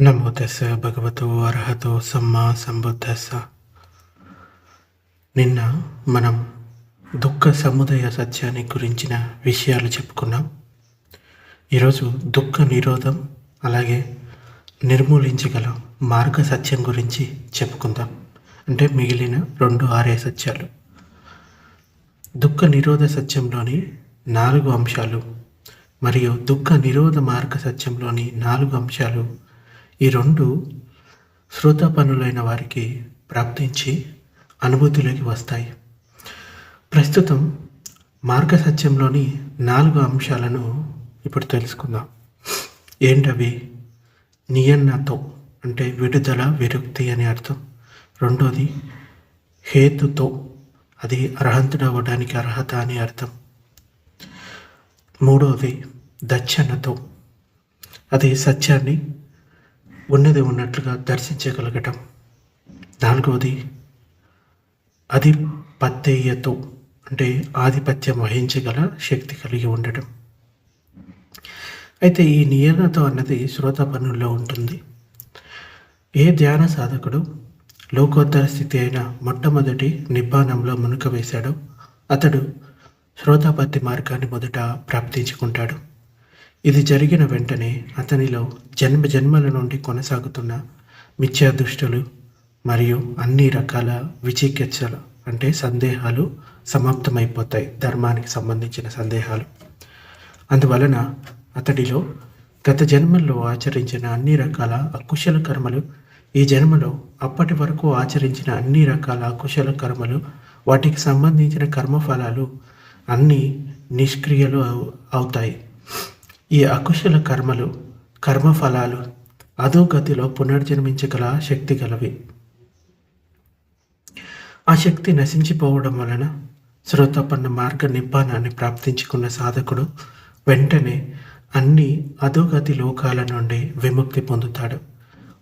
నమో తెస్స భగవతో అర్హతో సమ్మా సంబుద్ధస్స నిన్న మనం దుఃఖ సముదయ సత్యాన్ని గురించిన విషయాలు చెప్పుకున్నాం. ఈరోజు దుఃఖ నిరోధం అలాగే నిర్మూలించగల మార్గ సత్యం గురించి చెప్పుకుందాం. అంటే మిగిలిన రెండు ఆర్య సత్యాలు. దుఃఖ నిరోధ సత్యంలోని నాలుగు అంశాలు మరియు దుఃఖ నిరోధ మార్గ సత్యంలోని నాలుగు అంశాలు ఈ రెండు శ్రోతపనులైన వారికి ప్రాప్తించి అనుభూతిలోకి వస్తాయి. ప్రస్తుతం మార్గ సత్యంలోని నాలుగు అంశాలను ఇప్పుడు తెలుసుకుందాం. ఏంటవి? నియన్నతో అంటే విడుదల విరుక్తి అని అర్థం. రెండోది హేతుతో అది అర్హంతుడు అవ్వడానికి అర్హత అని అర్థం. మూడవది దచ్చనతో అది సత్యాన్ని ఉన్నది ఉన్నట్లుగా దర్శించగలగటం. నాలుగవది అధిపత్యతో అంటే ఆధిపత్యం వహించగల శక్తి కలిగి ఉండటం. అయితే ఈ నియమతో అన్నది శ్రోత పనుల్లో ఉంటుంది. ఏ ధ్యాన సాధకుడు లోకోత్తర స్థితి అయిన మొట్టమొదటి నిబ్బానంలో మునుక వేశాడో అతడు శ్రోతాపత్తి మార్గాన్ని మొదట ప్రాప్తించుకుంటాడు. ఇది జరిగిన వెంటనే అతనిలో జన్మ జన్మల నుండి కొనసాగుతున్న మిథ్యాదృష్టులు మరియు అన్ని రకాల విచికిత్సలు అంటే సందేహాలు సమాప్తమైపోతాయి ధర్మానికి సంబంధించిన సందేహాలు. అందువలన అతడిలో గత జన్మల్లో ఆచరించిన అన్ని రకాల అకుశల కర్మలు ఈ జన్మలో అప్పటి వరకు ఆచరించిన అన్ని రకాల అకుశల కర్మలు వాటికి సంబంధించిన కర్మఫలాలు అన్నీ నిష్క్రియలు అవుతాయి. ఈ అకుశల కర్మలు కర్మఫలాలు అధోగతిలో పునర్జన్మించగల శక్తి గలవి. ఆ శక్తి నశించిపోవడం వలన శ్రోతపన్న మార్గ నిబ్బానాన్ని ప్రాప్తించుకున్న సాధకుడు వెంటనే అన్ని అధోగతి లోకాల నుండి విముక్తి పొందుతాడు.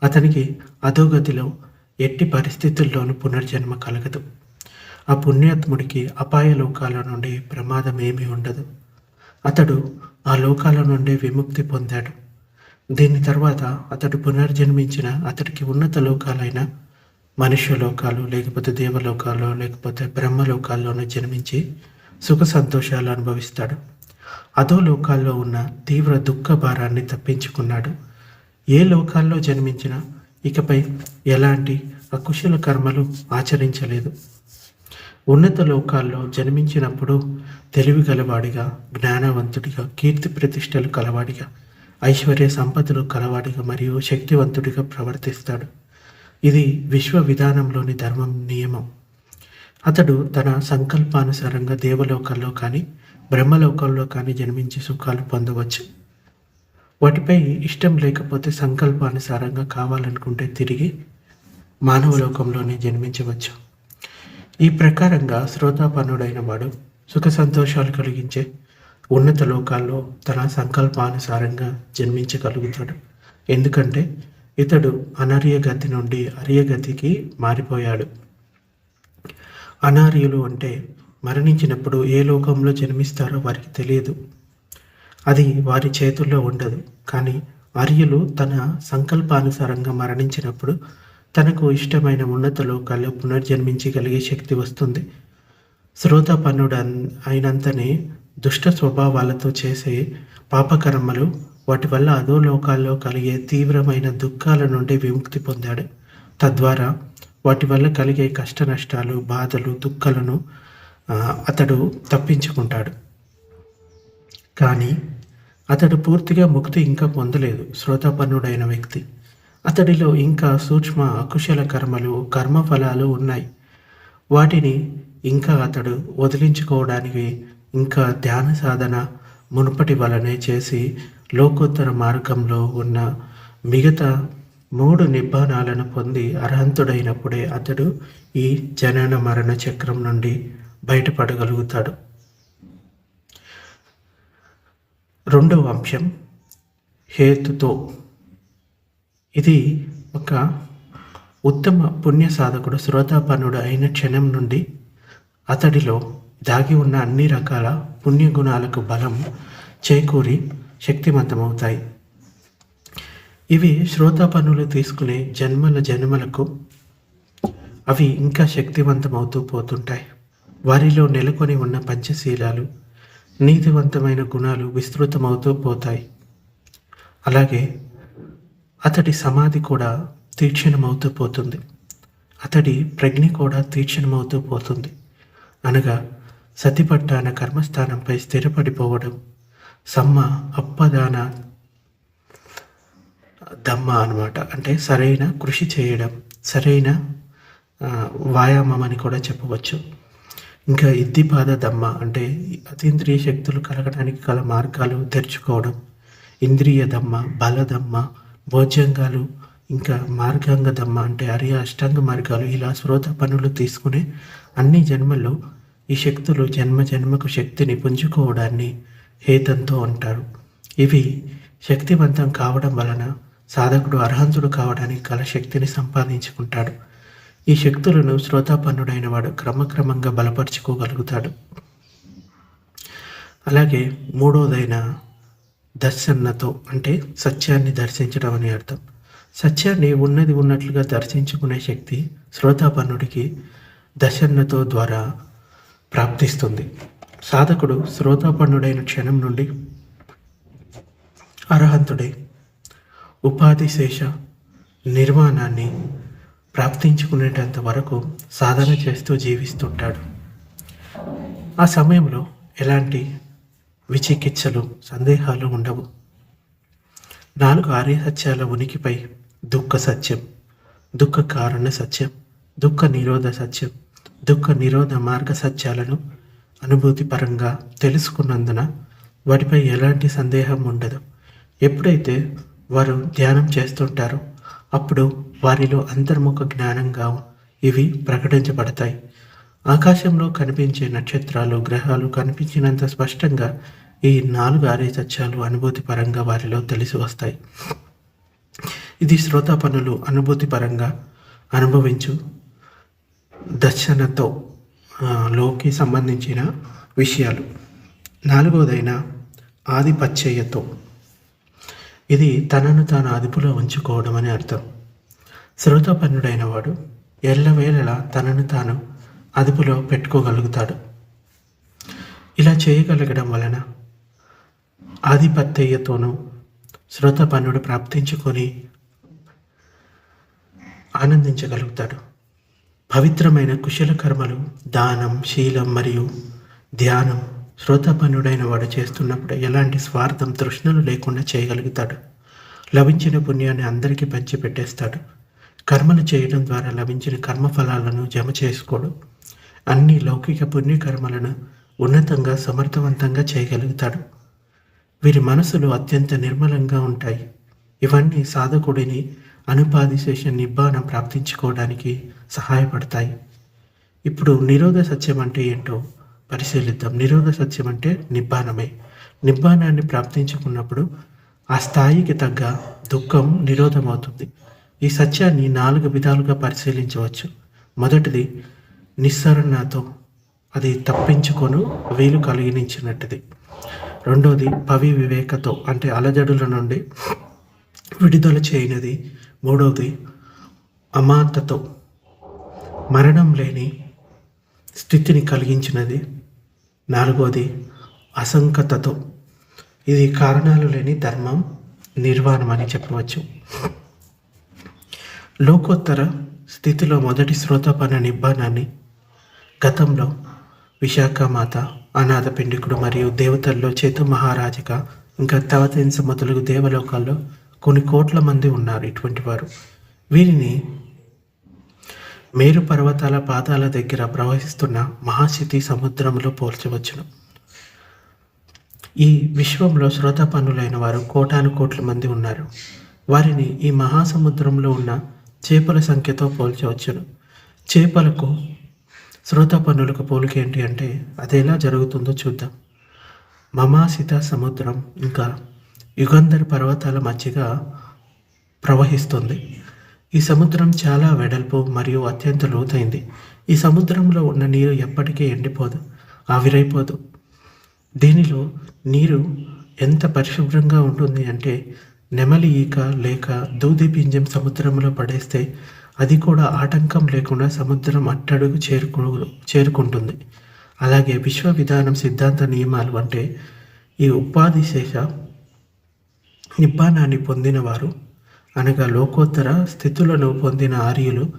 అతనికి అధోగతిలో ఎట్టి పరిస్థితుల్లోనూ పునర్జన్మ కలగదు. ఆ పుణ్యాత్ముడికి అపాయ లోకాల నుండి ప్రమాదం ఏమీ ఉండదు. అతడు ఆ లోకాల నుండి విముక్తి పొందాడు. దీని తర్వాత అతడు పునర్జన్మించిన అతడికి ఉన్నత లోకాలైన మనుష్య లోకాలు లేకపోతే దేవలోకాలు లేకపోతే బ్రహ్మలోకాల్లోనూ జన్మించి సుఖ సంతోషాలు అనుభవిస్తాడు. అదో లోకాల్లో ఉన్న తీవ్ర దుఃఖ భారాన్ని తప్పించుకున్నాడు. ఏ లోకాల్లో జన్మించినా ఇకపై ఎలాంటి అకుశల కర్మలు ఆచరించలేదు. ఉన్నత లోకాల్లో జన్మించినప్పుడు తెలివి గలవాడిగా జ్ఞానవంతుడిగా కీర్తి ప్రతిష్టలు కలవాడిగా ఐశ్వర్య సంపదలు కలవాడిగా మరియు శక్తివంతుడిగా ప్రవర్తిస్తాడు. ఇది విశ్వ విధానంలోని ధర్మం నియమం. అతడు తన సంకల్పానుసారంగా దేవలోకాల్లో కానీ బ్రహ్మలోకాల్లో కానీ జన్మించి సుఖాలు పొందవచ్చు. వాటిపై ఇష్టం లేకపోతే సంకల్పానుసారంగా కావాలనుకుంటే తిరిగి మానవ లోకంలోనే జన్మించవచ్చు. ఈ ప్రకారంగా శ్రోతాపన్నుడైన వాడు సుఖ సంతోషాలు కలిగించే ఉన్నత లోకాల్లో తన సంకల్పానుసారంగా జన్మించగలుగుతాడు. ఎందుకంటే ఇతడు అనార్య గతి నుండి అర్యగతికి మారిపోయాడు. అనార్యులు అంటే మరణించినప్పుడు ఏ లోకంలో జన్మిస్తారో వారికి తెలియదు. అది వారి చేతుల్లో ఉండదు. కానీ అర్యులు తన సంకల్పానుసారంగా మరణించినప్పుడు తనకు ఇష్టమైన ఉన్నత లోకాల్లో పునర్జన్మించగలిగే శక్తి వస్తుంది. శ్రోతపన్నుడు అయినంతనే దుష్ట స్వభావాలతో చేసే పాపకర్మలు వాటి వల్ల అదో లోకాల్లో కలిగే తీవ్రమైన దుఃఖాల నుండి విముక్తి పొందాడు. తద్వారా వాటి వల్ల కలిగే కష్ట నష్టాలు బాధలు దుఃఖాలను అతడు తప్పించుకుంటాడు. కానీ అతడు పూర్తిగా ముక్తి ఇంకా పొందలేదు. శ్రోతాపన్నుడైన వ్యక్తి అతడిలో ఇంకా సూక్ష్మ అకుశల కర్మలు కర్మఫలాలు ఉన్నాయి. వాటిని ఇంకా అతడు వదిలించుకోవడానికి ఇంకా ధ్యాన సాధన మునుపటి వలనే చేసి లోకోత్తర మార్గంలో ఉన్న మిగతా మూడు నిబ్బానాలను పొంది అర్హంతుడైనప్పుడే అతడు ఈ జనన మరణ చక్రం నుండి బయటపడగలుగుతాడు. రెండవ అంశం హేతుతో. ఇది ఒక ఉత్తమ పుణ్య సాధకుడు శ్రోతాపన్నుడు అయిన క్షణం నుండి అతడిలో దాగి ఉన్న అన్ని రకాల పుణ్యగుణాలకు బలం చేకూరి శక్తివంతమవుతాయి ఇవి శ్రోతాపన్నులు తీసుకునే జన్మల జన్మలకు అవి ఇంకా శక్తివంతమవుతూ పోతుంటాయి. వారిలో నెలకొని ఉన్న పంచశీలాలు నీతివంతమైన గుణాలు విస్తృతమవుతూ పోతాయి. అలాగే అతడి సమాధి కూడా తీక్షణమవుతూ పోతుంది. అతడి ప్రజ్ఞ కూడా తీక్షణమవుతూ పోతుంది. అనగా సతిపట్టాన కర్మస్థానంపై స్థిరపడిపోవడం సమ్మ అప్పదాన దమ్మ అన్నమాట. అంటే సరైన కృషి చేయడం సరైన వ్యాయామం అని కూడా చెప్పవచ్చు. ఇంకా ఇద్దిపాద దమ్మ అంటే అతీంద్రియ శక్తులు కలగడానికి గల మార్గాలు తెరుచుకోవడం ఇంద్రియ దమ్మ బలదమ్మ భోజ్యంగాలు ఇంకా మార్గాంగదమ్మ అంటే అరియ అష్టాంగ మార్గాలు ఇలా శ్రోత పనులు తీసుకునే అన్ని జన్మల్లో ఈ శక్తులు జన్మ జన్మకు శక్తిని పుంజుకోవడాన్ని హేతంతో అంటారు. ఇవి శక్తివంతం కావడం వలన సాధకుడు అర్హంతుడు కావడానికి కల శక్తిని సంపాదించుకుంటాడు. ఈ శక్తులను శ్రోతాపన్నుడైన వాడు క్రమక్రమంగా బలపరుచుకోగలుగుతాడు. అలాగే మూడోదైన దర్శనతో అంటే సత్యాన్ని దర్శించడం అని అర్థం. సత్యాన్ని ఉన్నది ఉన్నట్లుగా దర్శించుకునే శక్తి శ్రోతాపన్నుడికి దర్శనతో ద్వారా ప్రాప్తిస్తుంది. సాధకుడు శ్రోతాపన్నుడైన క్షణం నుండి అర్హంతుడై. ఉపాధి శేష నిర్మాణాన్ని ప్రాప్తించుకునేటంత వరకు సాధన చేస్తూ జీవిస్తుంటాడు. ఆ సమయంలో ఎలాంటి విచికిత్సలు సందేహాలు ఉండవు. నాలుగు ఆర్య సత్యాల ఉనికిపై దుఃఖ సత్యం దుఃఖ కారణ సత్యం దుఃఖ నిరోధ సత్యం దుఃఖ నిరోధ మార్గ సత్యాలను అనుభూతి పరంగా తెలుసుకున్నందున వాటిపై ఎలాంటి సందేహం ఉండదు. ఎప్పుడైతే వారు ధ్యానం చేస్తుంటారో అప్పుడు వారిలో అంతర్ముఖ జ్ఞానంగా ఇవి ప్రకటించబడతాయి. ఆకాశంలో కనిపించే నక్షత్రాలు గ్రహాలు కనిపించినంత స్పష్టంగా ఈ నాలుగు ఆరే సత్యాలు అనుభూతి పరంగా వారిలో తెలిసి వస్తాయి. ఇది శ్రోత పనులు అనుభూతి పరంగా అనుభవించు. దర్శనతో లోకి సంబంధించిన విషయాలు. నాలుగవదైన ఆధిపత్యయతో. ఇది తనను తాను అదుపులో ఉంచుకోవడం అని అర్థం. శ్రోతపన్నుడైన వాడు ఎల్లవేళలా తనను తాను అదుపులో పెట్టుకోగలుగుతాడు. ఇలా చేయగలగడం వలన ఆధిపత్యతోనూ శ్రోతపన్నుడు ప్రాప్తించుకొని ఆనందించగలుగుతాడు. పవిత్రమైన కుశల కర్మలు దానం శీలం మరియు ధ్యానం శ్రోతపన్నుడైన వాడు చేస్తున్నప్పుడు ఎలాంటి స్వార్థం తృష్ణలు లేకుండా చేయగలుగుతాడు. లభించిన పుణ్యాన్ని అందరికీ పంచిపెట్టేస్తాడు. కర్మలు చేయడం ద్వారా లభించిన కర్మఫలాలను జమ చేసుకోడు. అన్ని లౌకిక పుణ్యకర్మలను ఉన్నతంగా సమర్థవంతంగా చేయగలుగుతాడు. వీరి మనసులు అత్యంత నిర్మలంగా ఉంటాయి. ఇవన్నీ సాధకుడిని అనుపాధిశేష నిబ్బానం ప్రాప్తించుకోవడానికి సహాయపడతాయి. ఇప్పుడు నిరోధ సత్యం అంటే ఏంటో పరిశీలిద్దాం. నిరోధ సత్యం అంటే నిబ్బానమే నిబ్బానాన్ని ప్రాప్తించుకున్నప్పుడు ఆ స్థాయికి తగ్గ దుఃఖం నిరోధమవుతుంది. ఈ సత్యాన్ని నాలుగు విధాలుగా పరిశీలించవచ్చు. మొదటిది నిస్సరణతో అది తప్పించుకొను వీలు కలిగించినట్టుది. రెండోది పవి వివేకతో అంటే అలజడుల నుండి విడుదల చేయనిది. మూడవది అమాంతతో మరణం లేని స్థితిని కలిగించినది. నాలుగవది అసంకతతో ఇది కారణాలు లేని ధర్మం నిర్వాణం అని చెప్పవచ్చు. లోకోత్తర స్థితిలో మొదటి శ్రోతపన నిబ్బానాన్ని గతంలో విశాఖమాత అనాథ పిండికుడు మరియు దేవతల్లో చేతు మహారాజుగా ఇంకా తవతెన్స మొదలగు దేవలోకాల్లో కొన్ని కోట్ల మంది ఉన్నారు ఇటువంటి వారు. వీరిని మేరు పర్వతాల పాదాల దగ్గర ప్రవహిస్తున్న మహాశితి సముద్రంలో పోల్చవచ్చును. ఈ విశ్వంలో శ్రోత పనులైన వారు కోటాను కోట్ల మంది ఉన్నారు. వారిని ఈ మహాసముద్రంలో ఉన్న చేపల సంఖ్యతో పోల్చవచ్చును. చేపలకు శ్రోత పన్నులకు పోలికేంటి అంటే అది ఎలా జరుగుతుందో చూద్దాం. మమాసిత సముద్రం ఇంకా యుగంధర్ పర్వతాల మధ్యగా ప్రవహిస్తుంది. ఈ సముద్రం చాలా వెడల్పు మరియు అత్యంత లోతైంది. ఈ సముద్రంలో ఉన్న నీరు ఎప్పటికీ ఎండిపోదు ఆవిరైపోదు. దీనిలో నీరు ఎంత పరిశుభ్రంగా ఉంటుంది అంటే నెమలి ఈక లేక దూది పింజం సముద్రంలో పడేస్తే అది కూడా ఆటంకం లేకుండా సముద్రం అట్టడుగు చేరుకు చేరుకుంటుంది. అలాగే విశ్వ విధానం సిద్ధాంత నియమాలు అంటే ఈ ఉపాధి శేష నిబ్బానాన్ని పొందినవారు అనగా లోకోత్తర స్థితులను పొందిన ఆర్యులు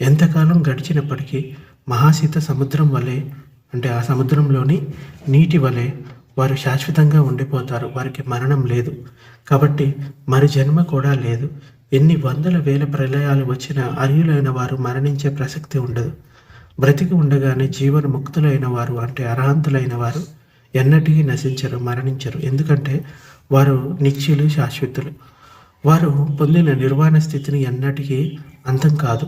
ఎంతకాలం గడిచినప్పటికీ మహాశీత సముద్రం వలె అంటే ఆ సముద్రంలోని నీటి వలె వారు శాశ్వతంగా ఉండిపోతారు. వారికి మరణం లేదు. కాబట్టి మరి జన్మ కూడా లేదు. ఎన్ని వందల వేల ప్రళయాలు వచ్చినా అర్హులైన వారు మరణించే ప్రసక్తి ఉండదు. బ్రతికి ఉండగానే జీవన ముక్తులైన వారు అంటే అర్హంతులైన వారు ఎన్నటికీ నశించరు మరణించరు. ఎందుకంటే వారు నిత్యులు శాశ్వతులు. వారు పొందిన నిర్వాణ స్థితిని ఎన్నటికీ అంతం కాదు.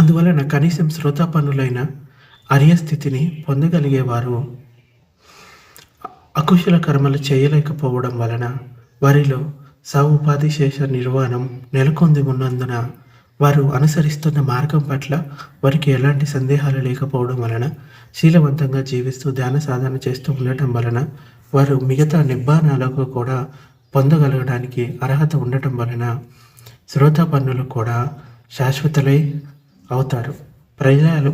అందువలన కనీసం శ్రోతాపన్నులైన అర్య స్థితిని పొందగలిగేవారు అకుశల కర్మలు చేయలేకపోవడం వలన వారిలో స ఉపాధి శేష నిర్వాణం నెలకొంది ఉన్నందున వారు అనుసరిస్తున్న మార్గం పట్ల వారికి ఎలాంటి సందేహాలు లేకపోవడం వలన శీలవంతంగా జీవిస్తూ ధ్యాన సాధన చేస్తూ ఉండటం వలన వారు మిగతా నిబ్బానాలకు కూడా పొందగలగడానికి అర్హత ఉండటం వలన శ్రోత పన్నులు కూడా శాశ్వతలై అవుతారు. ప్రళయాలు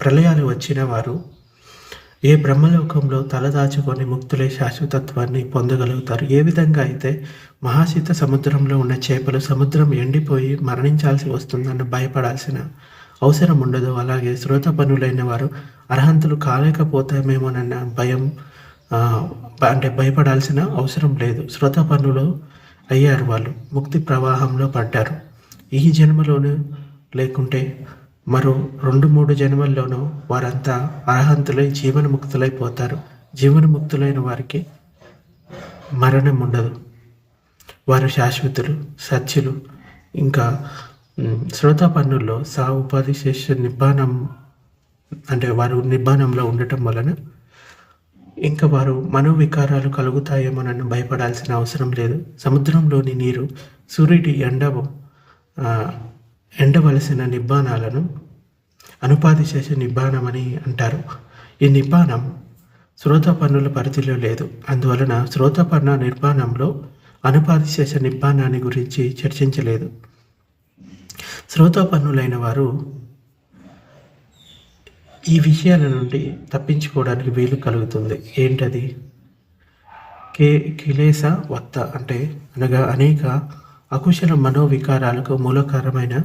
ప్రళయాలు వచ్చిన వారు ఏ బ్రహ్మలోకంలో తలదాచుకొని ముక్తులే శాశ్వతత్వాన్ని పొందగలుగుతారు? ఏ విధంగా అయితే మహాశీత సముద్రంలో ఉన్న చేపలు సముద్రం ఎండిపోయి మరణించాల్సి వస్తుందన్న భయపడాల్సిన అవసరం ఉండదు. అలాగే శ్రోత పనులైన వారు అర్హంతులు కాలేకపోతామేమోనన్న భయం అంటే భయపడాల్సిన అవసరం లేదు. శ్రోత పనులు అయ్యారు వాళ్ళు. ముక్తి ప్రవాహంలో పడ్డారు. ఈ జన్మలోనూ లేకుంటే మరో రెండు మూడు జన్మల్లోనూ వారంతా అర్హంతులై జీవనముక్తులైపోతారు. జీవనముక్తులైన వారికి మరణం ఉండదు వారు శాశ్వతులు సత్యులు. ఇంకా శ్రోతాపన్నుల్లో సా ఉపాధి శేష నిబ్బానం అంటే వారు నిబ్బానంలో ఉండటం వలన ఇంకా వారు మనోవికారాలు కలుగుతాయేమోనని భయపడాల్సిన అవసరం లేదు. సముద్రంలోని నీరు సూర్యుడి ఎండ ఎండవలసిన నిబ్బానాలను అనుపాతి చేసే నిబ్బానమని అంటారు. ఈ నిబ్బానం శ్రోతపన్నుల పరిధిలో లేదు. అందువలన శ్రోతపన్న నిర్మాణంలో అనుపాతి చేసే నిబ్బానాన్ని గురించి చర్చించలేదు. శ్రోతపన్నులైన వారు ఈ విషయాల నుండి తప్పించుకోవడానికి వీలు కలుగుతుంది. ఏంటది? కే కిలేస వత్త అంటే అనగా అనేక అకుశల మనోవికారాలకు మూలకారమైన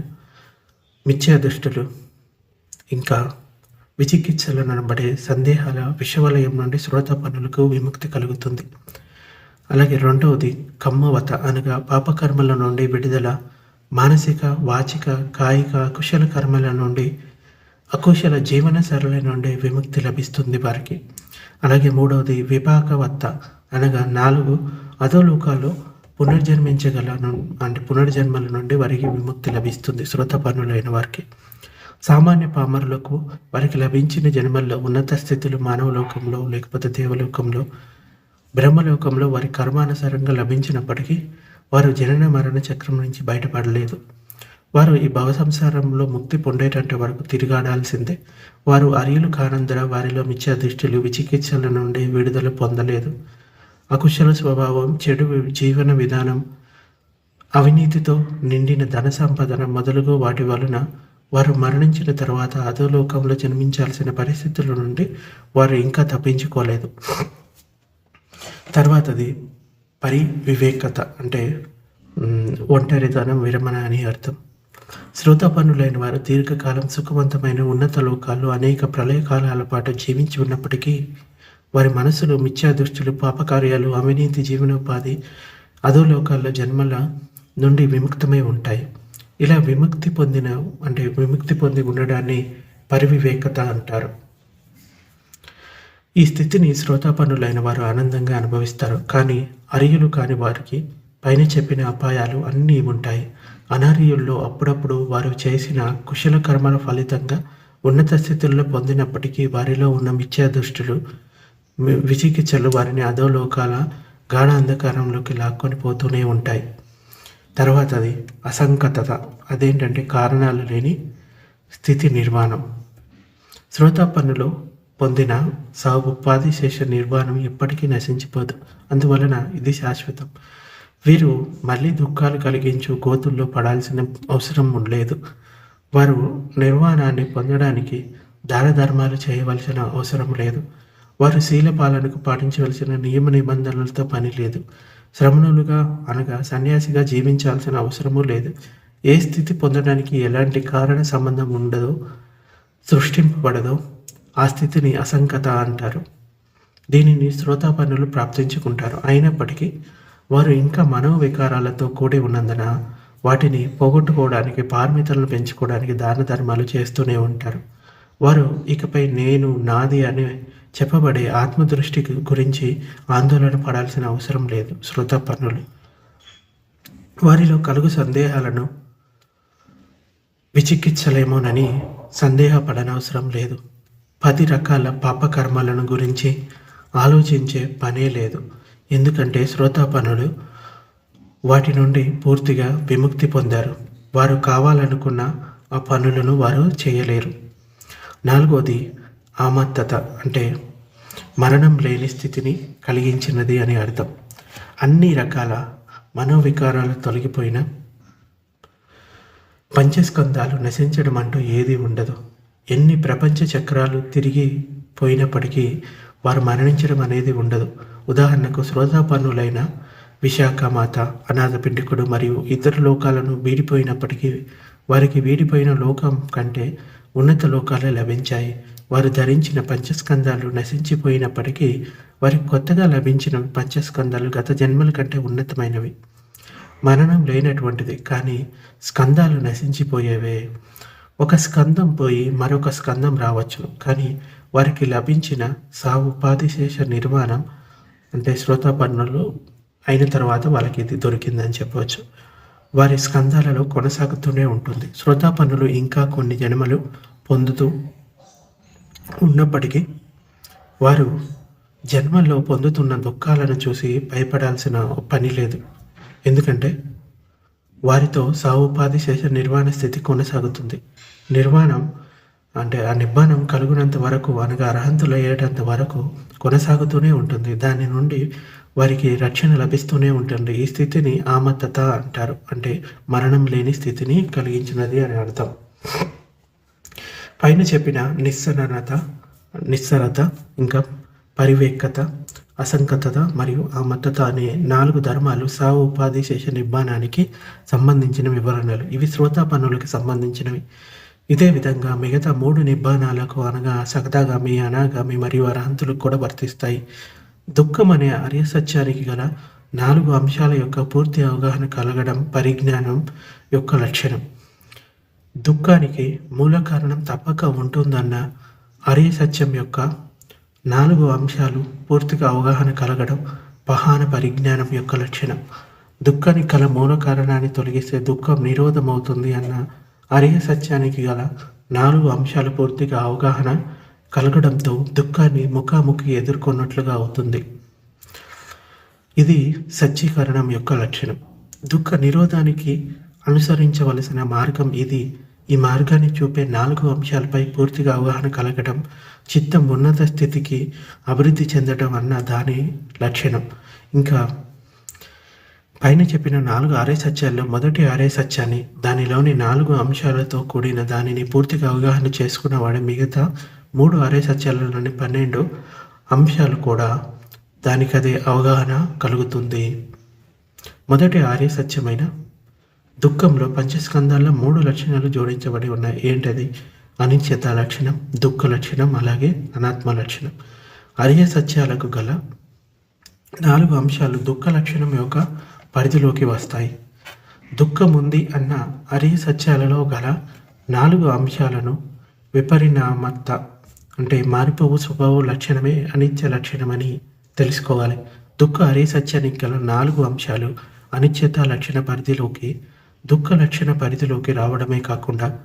మిథ్యాదృష్టులు. ఇంకా విచికిత్సలు అనబడే సందేహాల విషవలయం నుండి శ్రోత పనులకు విముక్తి కలుగుతుంది. అలాగే రెండవది కమ్మవత అనగా పాపకర్మల నుండి విడుదల మానసిక వాచిక కాయిక కుశల కర్మల నుండి అకుశల జీవన సరళ నుండి విముక్తి లభిస్తుంది వారికి. అలాగే మూడవది విపాకవత్త అనగా నాలుగు అధోలోకాలు పునర్జన్మించగల అంటే పునర్జన్మల నుండి వారికి విముక్తి లభిస్తుంది పనులైన వారికి. సామాన్య పామరులకు వారికి లభించిన జన్మల్లో ఉన్నత స్థితులు మానవలోకంలో లేకపోతే దేవలోకంలో బ్రహ్మలోకంలో వారి కర్మానుసారంగా లభించినప్పటికీ వారు జనన మరణ చక్రం నుంచి బయటపడలేదు. వారు ఈ భవ సంసారంలో ముక్తి పొందేటంటే వరకు తిరిగాడాల్సిందే. వారు అరియులు కానందర వారిలో మిథ్యా దృష్టిలు విచికిత్సల నుండి విడుదల పొందలేదు. అకుశల స్వభావం చెడు జీవన విధానం అవినీతితో నిండిన ధన సంపదన మొదలుగు వాటి వలన వారు మరణించిన తర్వాత అధోలోకంలో జన్మించాల్సిన పరిస్థితుల నుండి వారు ఇంకా తప్పించుకోలేదు. తర్వాతది పరి వివేకత అంటే ఒంటరితనం విరమణ అని అర్థం. శ్రోత పనులైన వారు దీర్ఘకాలం సుఖవంతమైన ఉన్నత లోకాల్లో అనేక ప్రళయకాలాల పాటు జీవించి ఉన్నప్పటికీ వారి మనసులో మిథ్యా దృష్టిలు పాపకార్యాలు అవినీతి జీవనోపాధి అధోలోకాల్లో జన్మల నుండి విముక్తమై ఉంటాయి. ఇలా విముక్తి పొందిన అంటే విముక్తి పొంది ఉండడాన్ని పరివివేకత అంటారు. ఈ స్థితిని శ్రోతాపన్నులైన వారు ఆనందంగా అనుభవిస్తారు. కానీ అరియులు కాని వారికి పైన చెప్పిన అపాయాలు అన్నీ ఉంటాయి. అనార్యుల్లో అప్పుడప్పుడు వారు చేసిన కుశల కర్మల ఫలితంగా ఉన్నత స్థితుల్లో పొందినప్పటికీ వారిలో ఉన్న మిథ్యా దృష్టులు విచికిత్సలు వారిని అధోలోకాల గాఢ అంధకారంలోకి లాక్కొని పోతూనే ఉంటాయి. తర్వాత అది అసంకతత. అదేంటంటే కారణాలు లేని స్థితి నిర్మాణం. శ్రోత శ్రోతాపన్నులో పొందిన సహోపాధి శేష నిర్మాణం ఎప్పటికీ నశించిపోదు. అందువలన ఇది శాశ్వతం. వీరు మళ్ళీ దుఃఖాలు కలిగించు గోతుల్లో పడాల్సిన అవసరం లేదు. వారు నిర్వాణాన్ని పొందడానికి దానధర్మాలు చేయవలసిన అవసరం లేదు. వారు శీల పాలనకు పాటించవలసిన నియమ నిబంధనలతో పని లేదు. శ్రమణులుగా అనగా సన్యాసిగా జీవించాల్సిన అవసరమూ లేదు. ఏ స్థితి పొందడానికి ఎలాంటి కారణ సంబంధం ఉండదో సృష్టింపబడదో ఆ స్థితిని అసంకత అంటారు. దీనిని శ్రోతాపన్నులు ప్రాప్తించుకుంటారు. అయినప్పటికీ వారు ఇంకా మనోవికారాలతో కూడి ఉన్నందున వాటిని పోగొట్టుకోవడానికి పార్మితలను పెంచుకోవడానికి దాన ధర్మాలు చేస్తూనే ఉంటారు. వారు ఇకపై నేను నాది అనే చెప్పబడే ఆత్మదృష్టి గురించి ఆందోళన పడాల్సిన అవసరం లేదు శ్రోతపన్నులు వారిలో కలుగు సందేహాలను విచికిత్సలేమోనని సందేహపడనవసరం లేదు. పది రకాల పాపకర్మలను గురించి ఆలోచించే పనే లేదు. ఎందుకంటే శ్రోతాపనులు వాటి నుండి పూర్తిగా విముక్తి పొందారు. వారు కావాలనుకున్న ఆ పనులను వారు చేయలేరు. నాలుగోది ఆమత్తత అంటే మరణం లేని స్థితిని కలిగించినది అని అర్థం. అన్ని రకాల మనోవికారాలు తొలగిపోయిన పంచస్కందాలు నశించడం అంటూ ఏది ఉండదు. ఎన్ని ప్రపంచ చక్రాలు తిరిగి పోయినప్పటికీ వారు మరణించడం అనేది ఉండదు. ఉదాహరణకు శ్రోతాపన్నులైన విశాఖమాత అనాథ పిండికుడు మరియు ఇతర లోకాలను వీడిపోయినప్పటికీ వారికి వీడిపోయిన లోకం కంటే ఉన్నత లోకాలే లభించాయి. వారు ధరించిన పంచస్కందాలు నశించిపోయినప్పటికీ వారికి కొత్తగా లభించిన పంచస్కందాలు గత జన్మల కంటే ఉన్నతమైనవి. మరణం లేనటువంటిది కానీ స్కందాలు నశించిపోయేవే. ఒక స్కందం పోయి మరొక స్కందం రావచ్చు కానీ వారికి లభించిన సా ఉపాధిశేష నిర్మాణం అంటే శ్రోతాపన్నులు అయిన తర్వాత వాళ్ళకి ఇది దొరికిందని చెప్పవచ్చు. వారి స్కందాలలో కొనసాగుతూనే ఉంటుంది. శ్రోతాపన్నులు ఇంకా కొన్ని జన్మలు పొందుతూ ఉన్నప్పటికీ వారు జన్మల్లో పొందుతున్న దుఃఖాలను చూసి భయపడాల్సిన పని లేదు. ఎందుకంటే వారితో సావుపాధి శేష నిర్వాణ స్థితి కొనసాగుతుంది. నిర్వాణం అంటే ఆ నిబ్బానం కలుగునంత వరకు అనగా అర్హంతులయ్యేటంత వరకు కొనసాగుతూనే ఉంటుంది. దాని నుండి వారికి రక్షణ లభిస్తూనే ఉంటుంది. ఈ స్థితిని ఆమత్తత అంటారు. అంటే మరణం లేని స్థితిని కలిగించినది అని అర్థం. పైన చెప్పిన నిస్సరణత నిస్సరత ఇంకా పరివేక్కత అసంకతత మరియు ఆ మద్దత అనే నాలుగు ధర్మాలు సా ఉపాధి శేష నిర్మాణానికి సంబంధించిన వివరణలు. ఇవి శ్రోతా పనులకు సంబంధించినవి. ఇదే విధంగా మిగతా మూడు నిబ్బానాలకు అనగా సగదాగామి అనాగామి మరియు అర్హంతులకు కూడా వర్తిస్తాయి. దుఃఖం అనే ఆర్య సత్యానికి గల నాలుగు అంశాల యొక్క పూర్తి అవగాహన కలగడం పరిజ్ఞానం యొక్క లక్షణం. దుఃఖానికి మూల కారణం తప్పక ఉంటుందన్న అరే సత్యం యొక్క నాలుగు అంశాలు పూర్తిగా అవగాహన కలగడం పహాన పరిజ్ఞానం యొక్క లక్షణం. దుఃఖానికి గల మూల కారణాన్ని తొలగిస్తే దుఃఖం నిరోధమవుతుంది అన్న అరే సత్యానికి గల నాలుగు అంశాలు పూర్తిగా అవగాహన కలగడంతో దుఃఖాన్ని ముఖాముఖి ఎదుర్కొన్నట్లుగా అవుతుంది. ఇది సజ్జీకరణం యొక్క లక్షణం. దుఃఖ నిరోధానికి అనుసరించవలసిన మార్గం ఇది. ఈ మార్గాన్ని చూపే నాలుగు అంశాలపై పూర్తిగా అవగాహన కలగడం చిత్తం ఉన్నత స్థితికి అభివృద్ధి చెందడం అన్న దాని లక్షణం. ఇంకా పైన చెప్పిన నాలుగు ఆరే సత్యాల్లో మొదటి ఆరే సత్యాన్ని దానిలోని నాలుగు అంశాలతో కూడిన దానిని పూర్తిగా అవగాహన చేసుకున్నవాడే మిగతా మూడు ఆరే సత్యాలలోని పన్నెండు అంశాలు కూడా దానికదే అవగాహన కలుగుతుంది. మొదటి ఆర్య సత్యమైన దుఃఖంలో పంచస్కందాల్లో మూడు లక్షణాలు జోడించబడి ఉన్నాయి. ఏంటది? అనిశ్చిత లక్షణం దుఃఖ లక్షణం అలాగే అనాత్మ లక్షణం. అరియ సత్యాలకు గల నాలుగు అంశాలు దుఃఖ లక్షణం యొక్క పరిధిలోకి వస్తాయి. దుఃఖం ఉంది అన్న అరియ సత్యాలలో గల నాలుగు అంశాలను విపరిణామత అంటే మారిపోవు స్వభావ లక్షణమే అనిత్య లక్షణమని తెలుసుకోవాలి. దుఃఖ అరే సత్యానికి గల నాలుగు అంశాలు అనిశ్చిత లక్షణ పరిధిలోకి దుఃఖ లక్షణ పరిధిలోకి రావడమే కాకుండా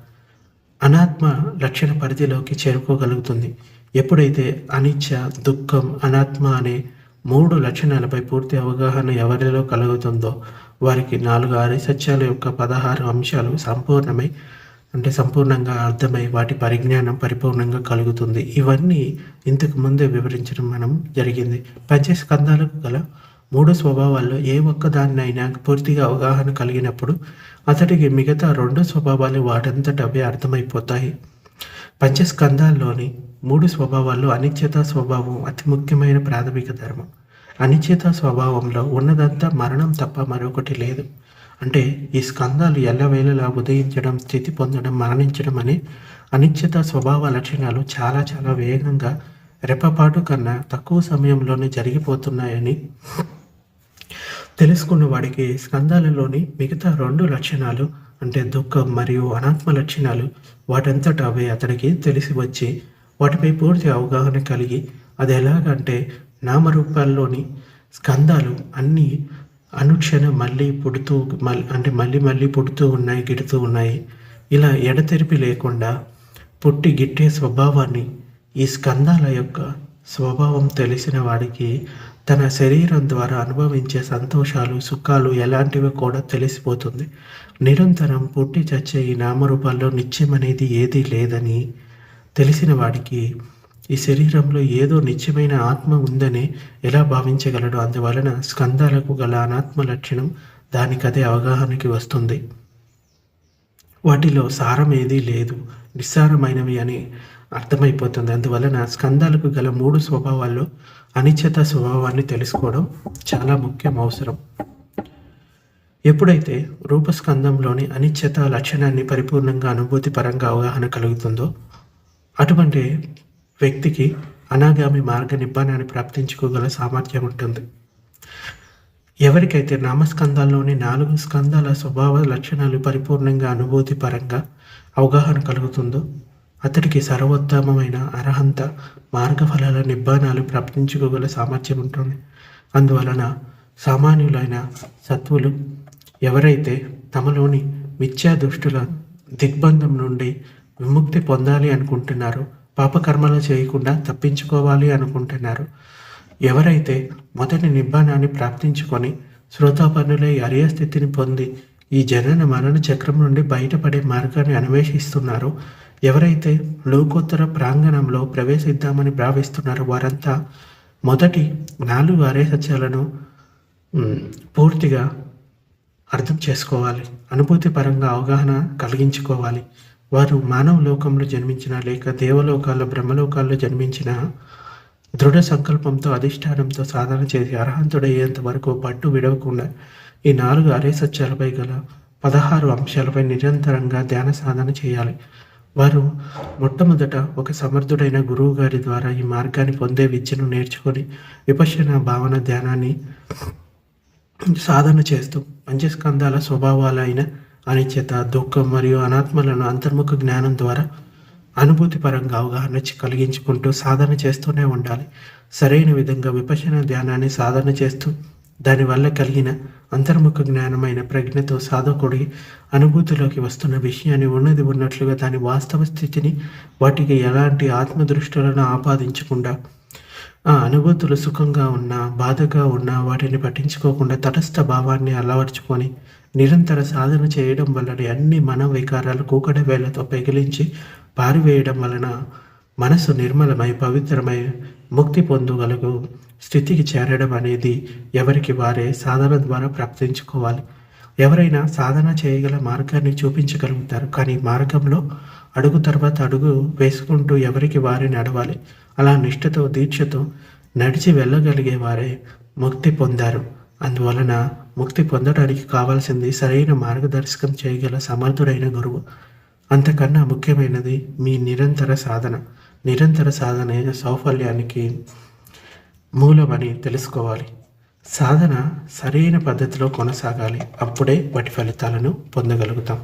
అనాత్మ లక్షణ పరిధిలోకి చేరుకోగలుగుతుంది. ఎప్పుడైతే అనిత్య దుఃఖం అనాత్మ అనే మూడు లక్షణాలపై పూర్తి అవగాహన ఎవరిలో కలుగుతుందో వారికి నాలుగు ఆరు సత్యాల యొక్క పదహారు అంశాలు సంపూర్ణమై అంటే సంపూర్ణంగా అర్థమై వాటి పరిజ్ఞానం పరిపూర్ణంగా కలుగుతుంది. ఇవన్నీ ఇంతకు ముందే వివరించడం మనం జరిగింది. పంచస్కందాలకు గల మూడు స్వభావాల్లో ఏ ఒక్కదాన్నైనా పూర్తిగా అవగాహన కలిగినప్పుడు అతడికి మిగతా రెండు స్వభావాలు వాటంతట అవే అర్థమైపోతాయి. పంచస్కందాల్లోని మూడు స్వభావాల్లో అనిశ్చిత స్వభావం అతి ముఖ్యమైన ప్రాథమిక ధర్మం. అనిశ్చిత స్వభావంలో ఉన్నదంతా మరణం తప్ప మరొకటి లేదు. అంటే ఈ స్కందాలు ఎల్లవేళలా ఉదయించడం స్థితి పొందడం మరణించడం అనే అనిశ్చిత స్వభావ లక్షణాలు చాలా చాలా వేగంగా రెప్పపాటు కన్నా తక్కువ సమయంలోనే జరిగిపోతున్నాయని తెలుసుకున్న వాడికి స్కందాలలోని మిగతా రెండు లక్షణాలు అంటే దుఃఖం మరియు అనాత్మ లక్షణాలు వాటంతట అవే అతనికి తెలిసి వచ్చి వాటిపై పూర్తి అవగాహన కలిగి అది ఎలాగంటే నామరూపాల్లోని స్కందాలు అన్నీ అనుక్షణం మళ్ళీ పుడుతూ మళ్ళీ అంటే మళ్ళీ మళ్ళీ పుడుతూ ఉన్నాయి గిడుతూ ఉన్నాయి. ఇలా ఎడతెరిపి లేకుండా పుట్టి గిట్టే స్వభావాన్ని ఈ స్కందాల యొక్క స్వభావం తెలిసిన వాడికి తన శరీరం ద్వారా అనుభవించే సంతోషాలు సుఖాలు ఎలాంటివి కూడా తెలిసిపోతుంది. నిరంతరం పుట్టి చచ్చే ఈ నామరూపాల్లో నిత్యం అనేది ఏదీ లేదని తెలిసిన వాడికి ఈ శరీరంలో ఏదో నిత్యమైన ఆత్మ ఉందని ఎలా భావించగలడు? అందువలన స్కందాలకు గల అనాత్మ లక్షణం దానికదే అవగాహనకి వస్తుంది. వాటిలో సారం ఏదీ లేదు. నిస్సారమైనవి అని అర్థమైపోతుంది. అందువలన స్కందాలకు గల మూడు స్వభావాల్లో అనిశ్చిత స్వభావాన్ని తెలుసుకోవడం చాలా ముఖ్యం అవసరం. ఎప్పుడైతే రూపస్కందంలోని అనిశ్చిత లక్షణాన్ని పరిపూర్ణంగా అనుభూతి పరంగా అవగాహన కలుగుతుందో అటువంటి వ్యక్తికి అనాగామి మార్గ నిబ్బానాన్ని ప్రాప్తించుకోగల సామర్థ్యం ఉంటుంది. ఎవరికైతే నామస్కందాల్లోని నాలుగు స్కందాల స్వభావ లక్షణాలు పరిపూర్ణంగా అనుభూతి పరంగా అవగాహన కలుగుతుందో అతడికి సర్వోత్తమమైన అర్హంత మార్గఫలాల నిబ్బానాలు ప్రాప్తించుకోగల సామర్థ్యం ఉంటుంది. అందువలన సామాన్యులైన సత్వులు ఎవరైతే తమలోని మిథ్యా దుష్టుల దిగ్బంధం నుండి విముక్తి పొందాలి అనుకుంటున్నారో పాపకర్మలు చేయకుండా తప్పించుకోవాలి అనుకుంటున్నారు. ఎవరైతే మొదటి నిబ్బానాన్ని ప్రాప్తించుకొని శ్రోతాపన్నులై అరియ స్థితిని పొంది ఈ జనన మరణ చక్రం నుండి బయటపడే మార్గాన్ని అన్వేషిస్తున్నారో ఎవరైతే లోకోత్తర ప్రాంగణంలో ప్రవేశిద్దామని భావిస్తున్నారో వారంతా మొదటి నాలుగు అరే సత్యాలను పూర్తిగా అర్థం చేసుకోవాలి. అనుభూతి పరంగా అవగాహన కలిగించుకోవాలి. వారు మానవ లోకంలో జన్మించిన లేక దేవలోకాల్లో బ్రహ్మలోకాల్లో జన్మించిన దృఢ సంకల్పంతో అధిష్టానంతో సాధన చేసి అర్హంతుడయ్యేంత వరకు పట్టు విడవకుండా ఈ నాలుగు అరే సత్యాలపై గల పదహారు అంశాలపై నిరంతరంగా ధ్యాన సాధన చేయాలి. వారు మొట్టమొదట ఒక సమర్థుడైన గురువు గారి ద్వారా ఈ మార్గాన్ని పొందే విద్యను నేర్చుకొని విపక్షణ భావన ధ్యానాన్ని సాధన చేస్తూ పంచస్కందాల స్వభావాలైన అనిత్యత దుఃఖం మరియు అనాత్మలను అంతర్ముఖ జ్ఞానం ద్వారా అనుభూతి పరంగా అవగాహన కలిగించుకుంటూ సాధన చేస్తూనే ఉండాలి. సరైన విధంగా విపశన ధ్యానాన్ని సాధన చేస్తూ దానివల్ల కలిగిన అంతర్ముఖ జ్ఞానమైన ప్రజ్ఞతో సాధకుడి అనుభూతిలోకి వస్తున్న విషయాన్ని ఉన్నది ఉన్నట్లుగా దాని వాస్తవ స్థితిని వాటికి ఎలాంటి ఆత్మదృష్టులను ఆపాదించకుండా ఆ అనుభూతులు సుఖంగా ఉన్నా బాధగా ఉన్నా వాటిని పట్టించుకోకుండా తటస్థ భావాన్ని అలవర్చుకొని నిరంతర సాధన చేయడం వలన అన్ని మన వికారాలు కూకడ వేళ్ళతో పెగిలించి పారివేయడం వలన మనసు నిర్మలమై పవిత్రమై ముక్తి పొందగలుగు స్థితికి చేరడం అనేది ఎవరికి వారే సాధన ద్వారా ప్రాప్తించుకోవాలి. ఎవరైనా సాధన చేయగల మార్గాన్ని చూపించగలుగుతారు. కానీ మార్గంలో అడుగు తర్వాత అడుగు వేసుకుంటూ ఎవరికి వారే నడవాలి? అలా నిష్ఠతో దీక్షతో నడిచి వెళ్ళగలిగే వారే ముక్తి పొందారు. అందువలన ముక్తి పొందడానికి కావాల్సింది సరైన మార్గదర్శకం చేయగల సమర్థుడైన గురువు. అంతకన్నా ముఖ్యమైనది మీ నిరంతర సాధన. నిరంతర సాధన సౌఫల్యానికి మూలమని తెలుసుకోవాలి. సాధన సరైన పద్ధతిలో కొనసాగాలి. అప్పుడే వాటి ఫలితాలను పొందగలుగుతాం.